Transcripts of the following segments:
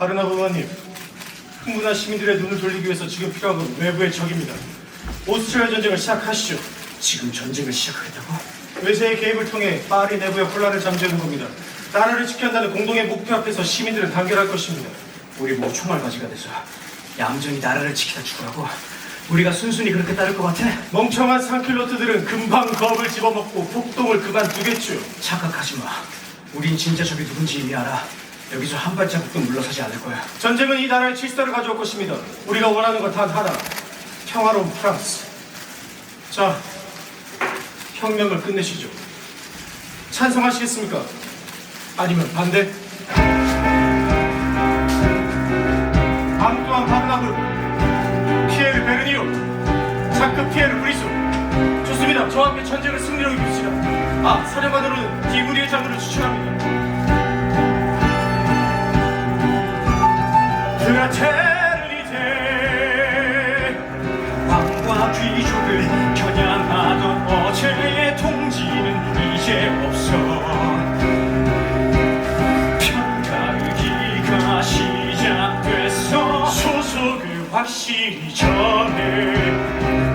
바르나 의원님, 흥분한 시민들의 눈을 돌리기 위해서 지금 필요한 건 외부의 적입니다. 오스트리아 전쟁을 시작하시죠. 지금 전쟁을 시작하겠다고? 외세의 개입을 통해 파리 내부의 혼란을 잠재우는 겁니다. 나라를 지켜야 한다는 공동의 목표 앞에서 시민들은 단결할 것입니다. 우리 모두 총알바지가 돼서 얌전히 나라를 지키다 죽으라고? 우리가 순순히 그렇게 따를 것 같아? 멍청한 상킬로트들은 금방 겁을 집어먹고 폭동을 그만두겠죠. 착각하지 마. 우린 진짜 적이 누군지 이미 알아. 여기서 한 발자국도 물러서지 않을 거야. 전쟁은 이 나라의 질서를 가져올 것입니다. 우리가 원하는 건 단 하나. 평화로운 프랑스. 자, 혁명을 끝내시죠. 찬성하시겠습니까? 아니면 반대? 앙뚜안 바르나브, 피에르 베르니오, 자크 피에르 브리소. 좋습니다. 저와 함께 전쟁을 승리로 이룹시다. 아, 사령관으로는 디브리의 장군을 추천합니다. 프라테르니테 왕과 귀족을 겨냥하던 어제의 통지는 이제 없어. 편가르기가 시작됐어. 소속을 확실히 전해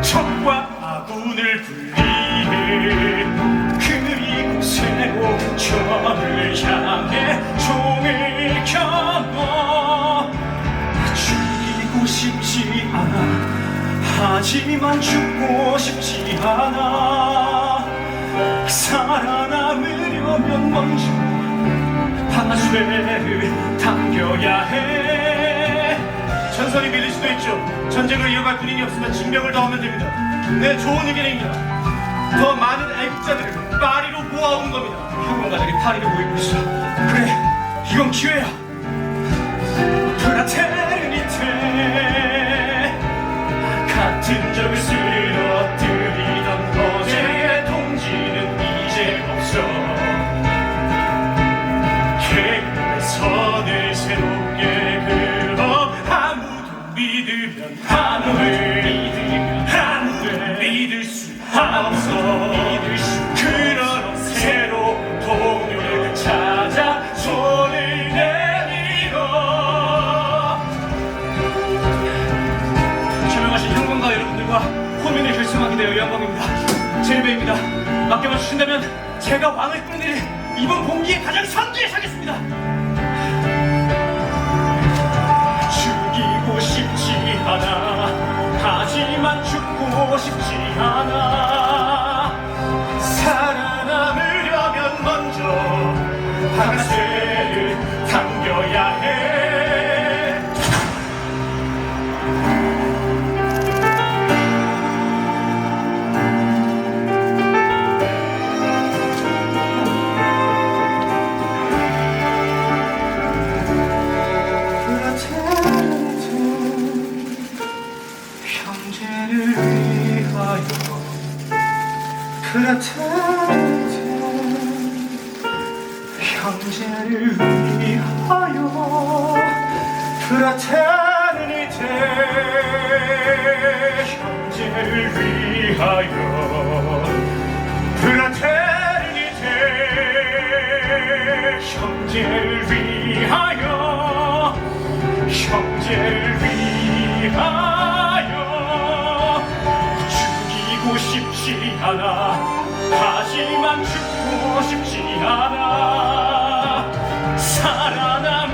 적과 아군을 분리해 그리고 새로운 전을 향해 하지만 죽고 싶지 않아. 살아남으려면 먼저 파수를 당겨야 해. 전선이 밀릴 수도 있죠. 전쟁을 이어갈 군인이 없으면 징병을 더 하면 됩니다. 네 좋은 의견입니다. 더 많은 애국자들을 파리로 모아오는 겁니다. 형광가들이 파리를 모이고 있어. 그래 이건 기회야 같은 적을 쓰러뜨리던 어제의 동지는 이제 없어. 계급의 선을 새롭게 그어 아무도 믿으면 아무를 제일배입니다. 맡겨만 주신다면 제가 왕을 끌는 일 이번 공기에 가장 선두에 서겠습니다. 죽이고 싶지 않아. 하지만 죽고 싶지 않아. 살아남으려면 먼저 박세를 형제를 위하여 프라테르테 형제를 위하여 프라테르니테 형제를 위하여 프라테르니테 형제를 위하여 형제를 위하여 싶지 않아 하지만 죽고 싶지 않아 살아나